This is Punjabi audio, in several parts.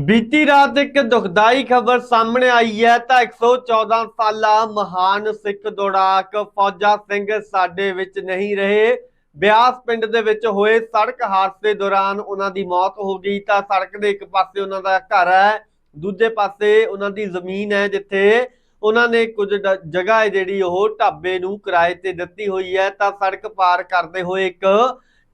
ਬੀਤੀ ਰਾਤ ਇੱਕ ਦੁਖਦਾਈ ਖਬਰ ਸਾਹਮਣੇ ਆਈ ਹੈ ਤਾਂ 114 ਸਾਲਾ ਮਹਾਨ ਸਿੱਖ ਦੌੜਾਕ ਫੌਜਾ ਸਿੰਘ ਸਾਡੇ ਵਿੱਚ ਨਹੀਂ ਰਹੇ। ਬਿਆਸ ਪਿੰਡ ਦੇ ਵਿੱਚ ਹੋਏ ਸੜਕ ਹਾਦਸੇ ਦੌਰਾਨ ਉਹਨਾਂ ਦੀ ਮੌਤ ਹੋ ਗਈ ਤਾਂ ਸੜਕ ਦੇ ਇੱਕ ਪਾਸੇ ਉਹਨਾਂ ਦਾ ਘਰ ਹੈ, ਦੂਜੇ ਪਾਸੇ ਉਹਨਾਂ ਦੀ ਜ਼ਮੀਨ ਹੈ ਜਿੱਥੇ ਉਹਨਾਂ ਨੇ ਕੁਝ ਜਗ੍ਹਾ ਹੈ ਜਿਹੜੀ ਉਹ ਢਾਬੇ ਨੂੰ ਕਿਰਾਏ ਤੇ ਦਿੱਤੀ ਹੋਈ ਹੈ ਤਾਂ ਸੜਕ ਪਾਰ ਕਰਦੇ ਹੋਏ ਇੱਕ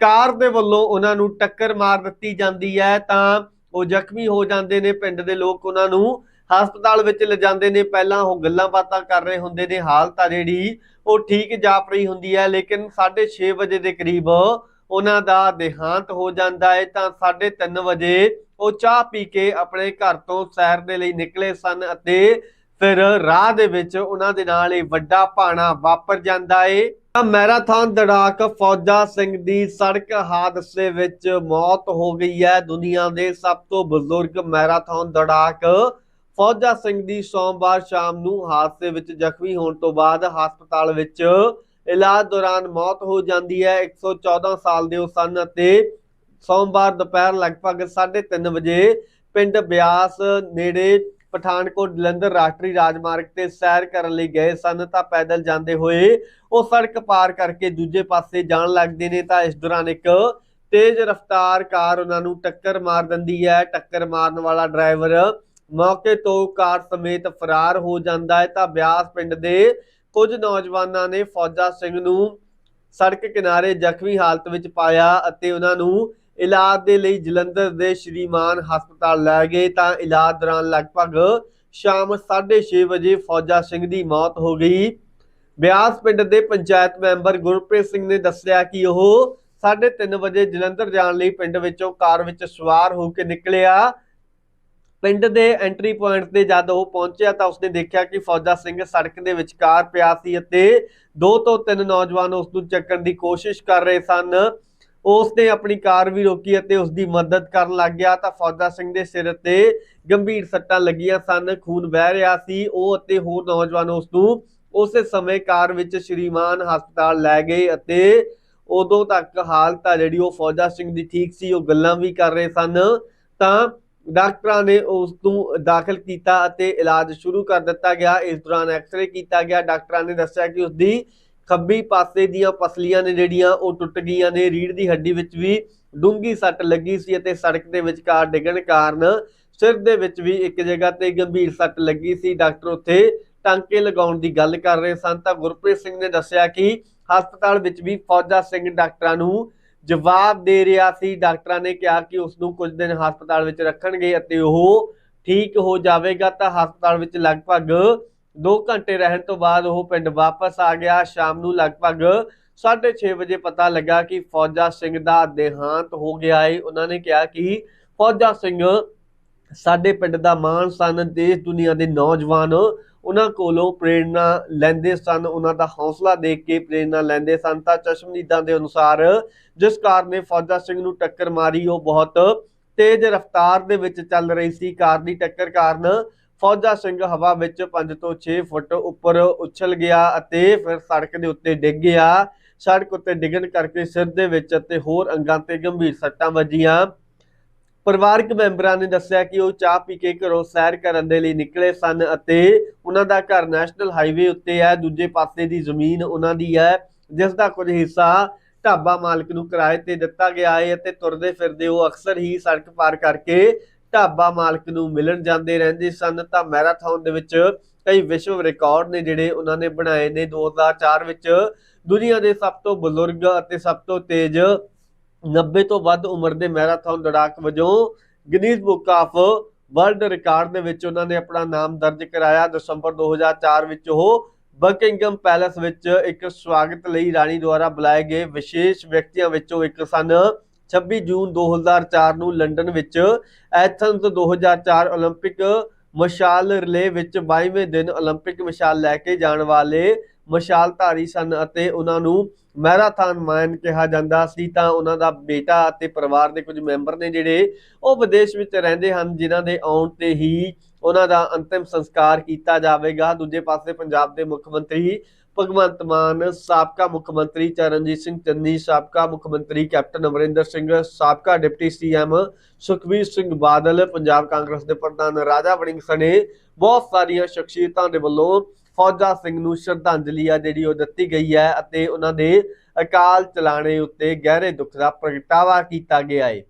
ਕਾਰ ਦੇ ਵੱਲੋਂ ਉਹਨਾਂ ਨੂੰ ਟੱਕਰ ਮਾਰ ਦਿੱਤੀ ਜਾਂਦੀ ਹੈ ਤਾਂ ਉਹ ਜ਼ਖਮੀ ਹੋ ਜਾਂਦੇ ਨੇ, ਪਿੰਡ ਦੇ ਲੋਕ ਉਹਨਾਂ ਨੂੰ ਹਸਪਤਾਲ ਵਿੱਚ ਲਿਜਾਂਦੇ ਨੇ। ਪਹਿਲਾਂ ਉਹ ਗੱਲਾਂ ਬਾਤਾਂ ਕਰ ਰਹੇ ਹੁੰਦੇ ਨੇ ਹਾਲਤ ਆ ਜਿਹੜੀ ਉਹ ਠੀਕ ਜਾਪ ਰਹੀ ਹੁੰਦੀ ਹੈ, ਲੇਕਿਨ 6:30 ਵਜੇ ਦੇ ਕਰੀਬ ਉਹਨਾਂ ਦਾ ਦੇਹਾਂਤ ਹੋ ਜਾਂਦਾ ਹੈ, ਤਾਂ 3:30 ਵਜੇ ਉਹ ਚਾਹ ਪੀ ਕੇ ਆਪਣੇ ਘਰ ਤੋਂ ਸੈਰ ਦੇ ਲਈ ਨਿਕਲੇ ਸਨ ਅਤੇ ਫਿਰ ਰਾਹ ਦੇ ਵਿੱਚ ਉਹਨਾਂ ਦੇ ਨਾਲ ਇਹ ਵੱਡਾ ਭਾਣਾ ਵਾਪਰ ਜਾਂਦਾ ਏ ਮੈਰਾਥਨ ਦੜਾਕ ਫੌਜਾ ਸਿੰਘ ਦੀ ਸੜਕ ਹਾਦਸੇ ਵਿੱਚ ਮੌਤ ਹੋ ਗਈ ਹੈ। ਦੁਨੀਆ ਦੇ ਸਭ ਤੋਂ ਬਜ਼ੁਰਗ ਮੈਰਾਥਨ ਦੜਾਕ ਫੌਜਾ ਸਿੰਘ ਦੀ ਸੋਮਵਾਰ ਸ਼ਾਮ ਨੂੰ ਹਾਦਸੇ ਵਿੱਚ ਜ਼ਖਮੀ ਹੋਣ ਤੋਂ ਬਾਅਦ ਹਸਪਤਾਲ ਵਿੱਚ ਇਲਾਜ ਦੌਰਾਨ ਮੌਤ ਹੋ ਜਾਂਦੀ ਹੈ। 114 ਸਾਲ ਦੇ ਉਹ ਸਨ ਅਤੇ ਸੋਮਵਾਰ ਦੁਪਹਿਰ ਲਗਭਗ 3:30 ਵਜੇ ਪਿੰਡ ਬਿਆਸ ਨੇੜੇ ਪਠਾਨਕੋਟ ਜਲੰਧਰ ਰਾਸ਼ਟਰੀ ਰਾਜਮਾਰਗ ਤੇ ਸੈਰ ਕਰਨ ਲਈ ਗਏ ਸਨ, ਤਾਂ ਪੈਦਲ ਜਾਂਦੇ ਹੋਏ ਉਹ ਸੜਕ ਪਾਰ ਕਰਕੇ ਦੂਜੇ ਪਾਸੇ ਜਾਣ ਲੱਗਦੇ ਨੇ, ਤਾਂ ਇਸ ਦੌਰਾਨ ਇੱਕ ਤੇਜ਼ ਰਫ਼ਤਾਰ ਕਾਰ ਉਹਨਾਂ ਨੂੰ ਟੱਕਰ ਮਾਰ ਦਿੰਦੀ ਹੈ। ਟੱਕਰ ਮਾਰਨ ਵਾਲਾ ਡਰਾਈਵਰ ਮੌਕੇ ਤੋਂ ਕਾਰ ਸਮੇਤ ਫਰਾਰ ਹੋ ਜਾਂਦਾ ਹੈ। ਤਾਂ ਬਿਆਸ ਪਿੰਡ ਦੇ ਕੁਝ ਨੌਜਵਾਨਾਂ ਨੇ ਫੌਜਾ ਸਿੰਘ ਨੂੰ ਸੜਕ ਕਿਨਾਰੇ ਜ਼ਖਮੀ ਹਾਲਤ ਵਿੱਚ ਪਾਇਆ ਅਤੇ ਉਹਨਾਂ ਨੂੰ ਇਲਾਜ ਦੇ ਲਈ ਜਲੰਧਰ ਦੇ ਸ਼੍ਰੀਮਾਨ ਹਸਪਤਾਲ ਲੈ ਗਏ ਤਾਂ ਇਲਾਜ ਦੌਰਾਨ ਲਗਭਗ ਸ਼ਾਮ 6:30 ਵਜੇ ਫੌਜਾ ਸਿੰਘ ਦੀ ਮੌਤ ਹੋ ਗਈ। ਬਿਆਸ ਪਿੰਡ ਦੇ ਪੰਚਾਇਤ ਮੈਂਬਰ ਗੁਰਪ੍ਰੀਤ ਸਿੰਘ ਨੇ ਦੱਸਿਆ ਕਿ ਉਹ 3:30 ਵਜੇ ਜਲੰਧਰ ਜਾਣ ਲਈ ਪਿੰਡ ਵਿੱਚੋਂ ਕਾਰ ਵਿੱਚ ਸਵਾਰ ਹੋ ਕੇ ਨਿਕਲਿਆ। ਪਿੰਡ ਦੇ ਐਂਟਰੀ ਪੁਆਇੰਟ ਤੇ ਜਦ ਉਹ ਪਹੁੰਚਿਆ ਤਾਂ ਉਸਨੇ ਦੇਖਿਆ ਕਿ ਫੌਜਾ ਸਿੰਘ ਸੜਕ ਦੇ ਵਿਚਕਾਰ ਪਿਆ ਸੀ ਅਤੇ ਦੋ ਤੋਂ ਤਿੰਨ ਨੌਜਵਾਨ ਉਸ ਨੂੰ ਚੱਕਣ ਦੀ ਕੋਸ਼ਿਸ਼ ਕਰ ਰਹੇ ਸਨ। ਉਸ ਨੇ ਆਪਣੀ ਕਾਰ ਵੀ ਰੋਕੀ ਅਤੇ ਉਸ ਦੀ ਮਦਦ ਕਰਨ ਲੱਗ ਗਿਆ ਤਾਂ ਫੌਜਾ ਸਿੰਘ ਦੇ ਸਿਰ ਤੇ ਗੰਭੀਰ ਸੱਟਾਂ ਲੱਗੀਆਂ ਸਨ, ਖੂਨ ਵਹਿ ਰਿਹਾ ਸੀ, ਉਹ ਅਤੇ ਹੋਰ ਨੌਜਵਾਨ ਉਸ ਨੂੰ ਉਸੇ ਸਮੇਂ ਕਾਰ ਵਿੱਚ ਸ਼੍ਰੀਮਾਨ ਹਸਪਤਾਲ ਲੈ ਗਏ ਅਤੇ ਉਦੋਂ ਤੱਕ ਹਾਲਤ ਆ ਜਿਹੜੀ ਉਹ ਫੌਜਾ ਸਿੰਘ ਦੀ ਠੀਕ ਸੀ, ਉਹ ਗੱਲਾਂ ਵੀ ਕਰ ਰਹੇ ਸਨ। ਤਾਂ ਡਾਕਟਰਾਂ ਨੇ ਉਸ ਨੂੰ ਦਾਖਲ ਕੀਤਾ ਅਤੇ ਇਲਾਜ ਸ਼ੁਰੂ ਕਰ ਦਿੱਤਾ ਗਿਆ। ਇਸ ਦੌਰਾਨ ਐਕਸ-ਰੇ ਕੀਤਾ ਗਿਆ। ਡਾਕਟਰਾਂ ਨੇ ਦੱਸਿਆ ਕਿ ਉਸ ਦੀ ਖੱਬੀ ਪਾਸੇ ਦੀਆਂ ਪਸਲੀਆਂ ਨੇ ਜਿਹੜੀਆਂ ਉਹ ਟੁੱਟ ਗਈਆਂ ਨੇ। ਰੀੜ ਦੀ ਹੱਡੀ ਵਿੱਚ ਵੀ ਡੂੰਗੀ ਸੱਟ ਲੱਗੀ ਸੀ ਅਤੇ ਸੜਕ ਦੇ ਵਿਚਕਾਰ ਡਿੱਗਣ ਕਾਰਨ ਸਿਰ ਦੇ ਵਿੱਚ ਵੀ ਇੱਕ ਜਗ੍ਹਾ ਤੇ ਗੰਭੀਰ ਸੱਟ ਲੱਗੀ ਸੀ। ਡਾਕਟਰ ਉੱਥੇ ਟਾਂਕੇ ਲਗਾਉਣ ਦੀ ਗੱਲ ਕਰ ਰਹੇ ਸਨ। ਤਾਂ ਗੁਰਪ੍ਰੀਤ ਸਿੰਘ ਨੇ ਦੱਸਿਆ ਕਿ ਹਸਪਤਾਲ ਵਿੱਚ ਵੀ ਫੌਜਾ ਸਿੰਘ ਡਾਕਟਰਾਂ ਨੂੰ ਜਵਾਬ ਦੇ ਰਿਹਾ ਸੀ। ਡਾਕਟਰਾਂ ਨੇ ਕਿਹਾ ਕਿ ਉਸ ਨੂੰ ਕੁਝ ਦਿਨ ਹਸਪਤਾਲ ਵਿੱਚ ਰੱਖਣਗੇ ਅਤੇ ਉਹ ਠੀਕ ਹੋ ਜਾਵੇਗਾ। ਤਾਂ ਹਸਪਤਾਲ ਵਿੱਚ ਲਗਭਗ 2 ਘੰਟੇ ਰਹਿਣ ਤੋਂ ਬਾਅਦ ਉਹ ਪਿੰਡ ਵਾਪਸ ਆ ਗਿਆ। ਸ਼ਾਮ ਨੂੰ ਲਗਭਗ 6:30 ਵਜੇ ਪਤਾ ਲੱਗਾ ਕਿ ਫੌਜਾ ਸਿੰਘ ਦਾ ਦੇਹਾਂਤ ਹੋ ਗਿਆ ਹੈ ਉਹਨਾਂ ਨੇ ਕਿਹਾ ਕਿ ਫੌਜਾ ਸਿੰਘ ਸਾਡੇ ਪਿੰਡ ਦਾ ਮਾਣ ਸਨ, ਦੇਸ਼ ਦੁਨੀਆ ਦੇ ਨੌਜਵਾਨ ਉਹਨਾਂ ਕੋਲੋਂ ਪ੍ਰੇਰਣਾ ਲੈਂਦੇ ਸਨ, ਉਹਨਾਂ ਦਾ ਹੌਸਲਾ ਦੇਖ ਕੇ ਪ੍ਰੇਰਣਾ ਲੈਂਦੇ ਸਨ। ਤਾਂ ਚਸ਼ਮਦੀਦਾਂ ਦੇ ਅਨੁਸਾਰ ਜਿਸ ਕਾਰ ਨੇ ਫੌਜਾ ਸਿੰਘ ਨੂੰ ਟੱਕਰ ਮਾਰੀ, ਉਹ ਬਹੁਤ ਤੇਜ਼ ਰਫ਼ਤਾਰ ਦੇ ਵਿੱਚ ਚੱਲ ਰਹੀ ਸੀ। ਕਾਰ ਦੀ ਟੱਕਰ ਕਾਰਨ ਫੌਜਾ ਸਿੰਘ ਹਵਾ ਵਿੱਚ 5 ਤੋਂ 6 ਫੁੱਟ ਉੱਪਰ ਉਛਲ ਗਿਆ ਅਤੇ ਫਿਰ ਸੜਕ ਦੇ ਉੱਤੇ ਡਿੱਗ ਗਿਆ। ਸੜਕ ਉੱਤੇ ਡਿੱਗਣ ਕਰਕੇ ਸਿਰ ਦੇ ਵਿੱਚ ਅਤੇ ਹੋਰ ਅੰਗਾਂ ਤੇ ਗੰਭੀਰ ਸੱਟਾਂ ਵੱਜੀਆਂ। ਪਰਿਵਾਰਕ ਮੈਂਬਰਾਂ ਨੇ ਦੱਸਿਆ ਕਿ ਉਹ ਚਾਹ ਪੀ ਕੇ ਘਰੋਂ ਸੈਰ ਕਰਨ ਦੇ ਲਈ ਨਿਕਲੇ ਸਨ ਅਤੇ ਉਹਨਾਂ ਦਾ ਘਰ ਨੈਸ਼ਨਲ ਹਾਈਵੇ ਉੱਤੇ ਹੈ। ਦੂਜੇ ਪਾਸੇ ਦੀ ਜ਼ਮੀਨ ਉਹਨਾਂ ਦੀ ਹੈ, ਜਿਸ ਦਾ ਕੁਝ ਹਿੱਸਾ ਢਾਬਾ ਮਾਲਕ ਨੂੰ ਕਿਰਾਏ ਤੇ ਦਿੱਤਾ ਗਿਆ ਹੈ ਅਤੇ ਤੁਰਦੇ ਫਿਰਦੇ ਉਹ ਅਕਸਰ ਹੀ ਸੜਕ ਪਾਰ ਕਰਕੇ ਢਾਬਾ ਮਾਲਕ ਨੂੰ ਮਿਲਣ ਜਾਂਦੇ ਰਹਿੰਦੇ ਸਨ, ਤਾਂ ਮੈਰਾਥਨ ਦੇ ਵਿੱਚ ਕਈ ਵਿਸ਼ਵ ਰਿਕਾਰਡ ਨੇ ਜਿਹੜੇ ਉਹਨਾਂ ਨੇ ਬਣਾਏ ਨੇ। 2004 ਵਿੱਚ ਦੁਨੀਆ ਦੇ ਸਭ ਤੋਂ ਬਜ਼ੁਰਗ ਅਤੇ ਸਭ ਤੋਂ ਤੇਜ਼ 90 ਤੋਂ ਵੱਧ ਉਮਰ ਦੇ ਮੈਰਾਥਨ ਦੌੜਾਕ ਵਜੋਂ Guinness book of world record ਦੇ ਵਿੱਚ ਉਹਨਾਂ ਨੇ ਆਪਣਾ ਨਾਮ ਦਰਜ ਕਰਾਇਆ। ਦਸੰਬਰ 2004 ਵਿੱਚ ਉਹ ਬਕਿੰਗਮ ਪੈਲੇਸ ਵਿੱਚ ਇੱਕ ਸਵਾਗਤ ਲਈ ਰਾਣੀ ਦੁਆਰਾ ਬੁਲਾਏ ਗਏ। ਵਿਸ਼ੇਸ਼ ਵਿਅਕਤੀਆਂ ਵਿੱਚੋਂ ਇੱਕ ਸਨ। 26 ਜੂਨ 2004 ਨੂੰ ਲੰਡਨ ਵਿੱਚ ਐਥਨਸ 2004 올림픽 ਮਸ਼ਾਲ ਰਿਲੇ ਵਿੱਚ 22ਵੇਂ ਦਿਨ 올림픽 ਮਸ਼ਾਲ ਲੈ ਕੇ ਜਾਣ ਵਾਲੇ ਮਸ਼ਾਲਧਾਰੀ ਸਨ ਅਤੇ ਉਹਨਾਂ ਨੂੰ ਮੈਰਾਥਨ ਮੈਨ ਕਿਹਾ ਜਾਂਦਾ ਸੀ ਤਾਂ ਉਹਨਾਂ ਦਾ ਬੇਟਾ ਅਤੇ ਪਰਿਵਾਰ ਦੇ ਕੁਝ ਮੈਂਬਰ ਨੇ ਜਿਹੜੇ ਉਹ ਵਿਦੇਸ਼ ਵਿੱਚ ਰਹਿੰਦੇ ਹਨ ਜਿਨ੍ਹਾਂ ਦੇ ਆਉਣ ਤੇ ਹੀ ਉਹਨਾਂ ਦਾ ਅੰਤਿਮ ਸੰਸਕਾਰ ਕੀਤਾ ਜਾਵੇਗਾ ਦੂਜੇ ਪਾਸੇ ਪੰਜਾਬ ਦੇ ਮੁੱਖ ਮੰਤਰੀ ਭਗਵੰਤ ਮਾਨ, ਸਾਬਕਾ ਮੁੱਖ ਮੰਤਰੀ ਚਰਨਜੀਤ ਸਿੰਘ ਚੰਨੀ, ਸਾਬਕਾ ਮੁੱਖ ਮੰਤਰੀ ਕੈਪਟਨ ਅਮਰਿੰਦਰ ਸਿੰਘ, ਸਾਬਕਾ ਡਿਪਟੀ ਸੀਐਮ ਸੁਖਬੀਰ ਸਿੰਘ ਬਾਦਲ, ਪੰਜਾਬ ਕਾਂਗਰਸ ਦੇ ਪ੍ਰਧਾਨ ਰਾਜਾ ਵੜਿੰਗ ਸਣੇ, ਬਹੁਤ ਸਾਰੀਆਂ ਸ਼ਖਸੀਅਤਾਂ ਦੇ ਵੱਲੋਂ ਫੌਜਾ ਸਿੰਘ ਨੂੰ ਸ਼ਰਧਾਂਜਲੀ ਆ ਜਿਹੜੀ ਉਹ ਦਿੱਤੀ ਗਈ ਹੈ ਅਤੇ ਉਹਨਾਂ ਦੇ ਅਕਾਲ ਚਲਾਣੇ ਉੱਤੇ ਗਹਿਰੇ ਦੁੱਖ ਦਾ ਪ੍ਰਗਟਾਵਾ ਕੀਤਾ ਗਿਆ ਹੈ।